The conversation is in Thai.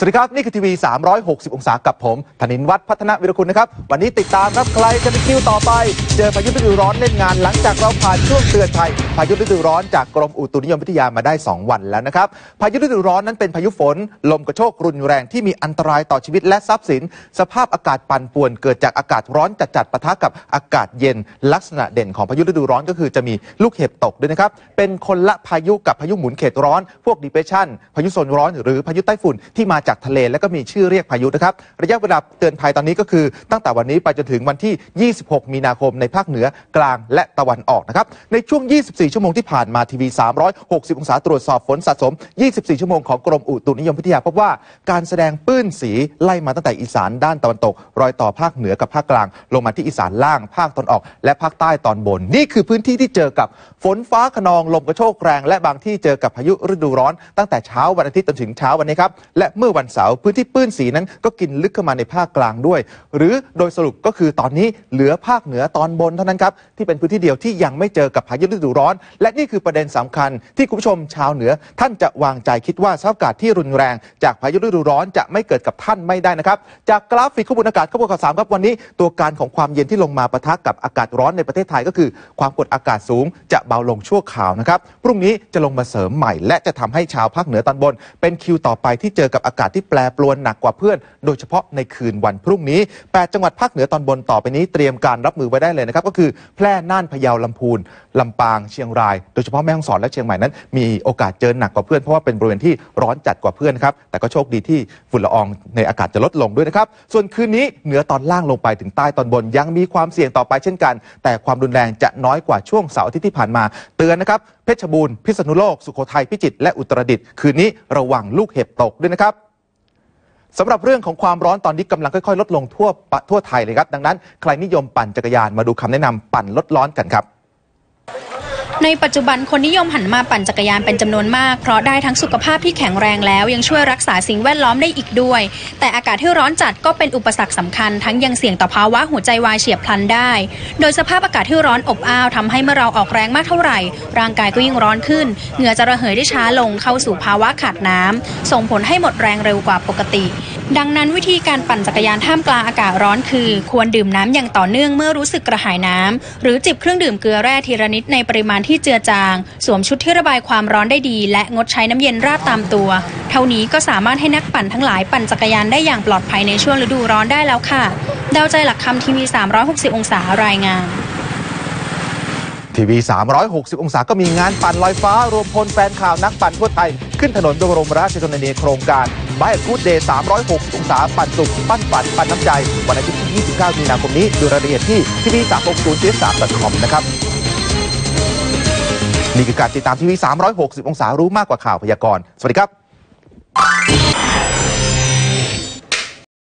สวัสดีครับ นี่คือทีวี 360 องศากับผมธนินวัฒน์พัฒนวิรคุณนะครับ วันนี้ติดตามครับใครจะเป็นคิวต่อไป เจอพายุฤดูร้อนเล่นงานหลังจากเราผ่านช่วงเตือนภัยพายุฤดูร้อนจากกรมอุตุนิยมวิทยามาได้ 2 วันแล้วนะครับ พายุฤดูร้อนนั้นเป็นพายุฝน ลมกระโชกรุนแรงที่มีอันตรายต่อชีวิตและทรัพย์สิน สภาพอากาศปั่นป่วนเกิดจากอากาศร้อนจัดๆปะทะกับอากาศเย็น ลักษณะเด่นของพายุฤดูร้อนก็คือจะมีลูกเห็บตกด้วยนะครับเป็นคนละพายุกับพายุหมุนเขตร้อน พวก depression พายุโซนร้อนหรือพายุไต้ฝุ่นที่มาจากากทะเล และก็มีชื่อเรียกพายุนะครับ ระยะเวลาเตือนภัยตอนนี้ก็คือ ตั้งแต่วันนี้ไปจนถึงวันที่ 26 มีนาคมในภาคเหนือกลางและตะวันออกนะครับ ในช่วง 24 ชั่วโมงที่ผ่านมาทีวี 360 องศาตรวจสอบฝนสะสม 24 ชั่วโมงของกรมอุตุนิยมวิทยาพบว่าการแสดงปื้นสีไล่มาตั้งแต่อีสานด้านตะวันตก รอยต่อภาคเหนือกับภาคกลาง ลงมาที่อีสานล่างภาคตอนออก และภาคใต้ตอนบน นี่คือพื้นที่ที่เจอกับฝนฟ้าขนองลมกระโชกแรง และบางที่เจอกับพายุฤดูร้อน ตั้งแต่เช้าวันอาทิตย์จนถึงเช้าวันนี้ครับและเมื่อวันเสาร์พื้นที่ปื้นสีนั้นก็กินลึกเข้ามาในภาคกลางด้วย หรือโดยสรุปก็คือตอนนี้เหลือภาคเหนือตอนบนเท่านั้นครับที่เป็นพื้นที่เดียวที่ยังไม่เจอกับพายุฤดูร้อน และนี่คือประเด็นสำคัญ ที่คุณผู้ชมชาวเหนือ ท่านจะวางใจคิดว่าสภาพอากาศที่รุนแรง จากพายุฤดูร้อนจะไม่เกิดกับท่านไม่ได้นะครับจากกราฟิกข้อมูลอากาศข้อมูลข่าวสารครับวันนี้ ตัวการของความเย็นที่ลงมาปะทะกับอากาศร้อนในประเทศไทยก็คือ ความกดอากาศสูงจะเบาลงชั่วคราวนะครับพรุ่งนี้จะลงมาเสริมใหม่ และจะทำให้ชาวภาคเหนือตอนบน เป็นคิวต่อไปที่เจอกับอากาศที่แปรปรวนหนักกว่าเพื่อน โดยเฉพาะในคืนวันพรุ่งนี้ 8 จังหวัดภาคเหนือตอนบนต่อไปนี้เตรียมการรับมือไว้ได้เลยนะครับ ก็คือแพร่น่านพะเยาลำพูนลำปางเชียงราย โดยเฉพาะแม่ฮ่องสอนและเชียงใหม่นั้น มีโอกาสเจอหนักกว่าเพื่อนเพราะว่าเป็นบริเวณที่ร้อนจัดกว่าเพื่อนครับแต่ก็โชคดีที่ฝุ่นละอองในอากาศจะลดลงด้วยนะครับส่วนคืนนี้เหนือตอนล่างลงไปถึงใต้ตอนบนยังมีความเสี่ยงต่อไปเช่นกัน แต่ความรุนแรงจะน้อยกว่าช่วงเสาร์อาทิตย์ที่ผ่านมาเตือนนะครับเพชรบูรณ์พิษณุโลก สุโขทัยพิจิตรและอุตรดิตถ์คืนนี้ระวังลูกเห็บตกด้วยนะครับ สำหรับเรื่องของความร้อนตอนนี้กำลังค่อยๆ ลดลงทั่วปะทั่วไทยเลยครับ ดังนั้นใครนิยมปั่นจักรยานมาดูคำแนะนำปั่นลดร้อนกันครับ ในปัจจุบันคนนิยมหันมาปั่นจักรยานเป็นจำนวนมาก เพราะได้ทั้งสุขภาพที่แข็งแรงแล้ว ยังช่วยรักษาสิ่งแวดล้อมได้อีกด้วย แต่อากาศที่ร้อนจัดก็เป็นอุปสรรคสำคัญ ทั้งยังเสี่ยงต่อภาวะหัวใจวายเฉียบพลันได้ โดยสภาพอากาศที่ร้อนอบอ้าวทำให้เมื่อเราออกแรงมากเท่าไหร่ ร่างกายก็ยิ่งร้อนขึ้น เหงื่อจะระเหยได้ช้าลงเข้าสู่ภาวะขาดน้ำส่งผลให้หมดแรงเร็วกว่าปกติ ดังนั้นวิธีการปั่นจักรยานท่ามกลางอากาศร้อนคือ ควรดื่มน้ำอย่างต่อเนื่องเมื่อรู้สึกกระหายน้ำหรือจิบเครื่องดื่มเกลือแร่ทีละนิดในปริมาณที่เจือจาง สวมชุดที่ระบายความร้อนได้ดี และงดใช้น้ำเย็นราดตามตัว เท่านี้ก็สามารถให้นักปั่นทั้งหลายปั่นจักรยานได้อย่างปลอดภัยในช่วงฤดูร้อนได้แล้วค่ะดาวใจหลักคำทีวี360 องศารายงาน ทีวี 360 องศาก็มีงานปั่นลอยฟ้า รวมพลแฟนข่าวนักปั่นทั่วไทย ขึ้นถนนบรมราชชนนีโครงการบายกูดเดย์360 องศา ปั่นสุข ปั้นฝัน ปั่นน้ำใจ วันอาทิตย์ที่ 29 มีนาคมนี้ ดูรายละเอียดที่ทีวี360 c 3 com นะครับ นี่คือการติดตามทีวี 360 องศารู้มากกว่าข่าวพยากรณ์ สวัสดีครับ